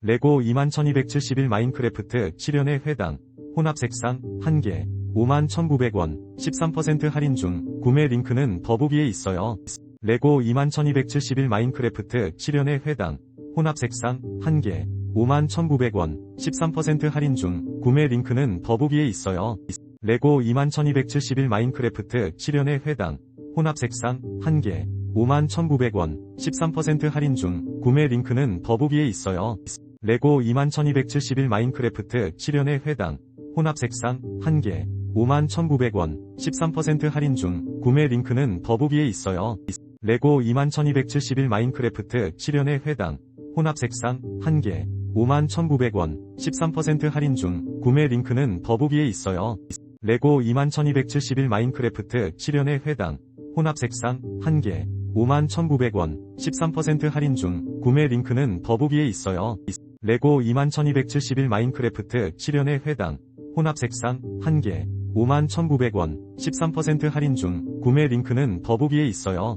레고 21,271 마인크래프트 7연의 회당, 혼합 색상 1개, 51,900원, 13% 할인 중, 구매 링크는 더보기에 있어요. 레고 21,271 마인크래프트 7연의 회당, 혼합 색상 1개, 51,900원, 13% 할인 중, 구매 링크는 더보기에 있어요. 레고 21,271 마인크래프트 7연의 회당, 혼합 색상 1개, 51,900원, 13% 할인 중, 구매 링크는 더보기에 있어요. 레고 21,271 마인크래프트 7연의 회당, 혼합 색상 1개, 51,900원, 13% 할인 중, 구매 링크는 더보기에 있어요. 레고 21,271 마인크래프트 7연의 회당, 혼합 색상 1개, 51,900원, 13% 할인 중, 구매 링크는 더보기에 있어요. 레고 21,271 마인크래프트 7연의 회당, 혼합 색상 1개, 51,900원, 13% 할인 중, 구매 링크는 더보기에 있어요. 레고 21,271 마인크래프트 7연의 회당, 혼합 색상 1개, 51,900원, 13% 할인 중, 구매 링크는 더보기에 있어요.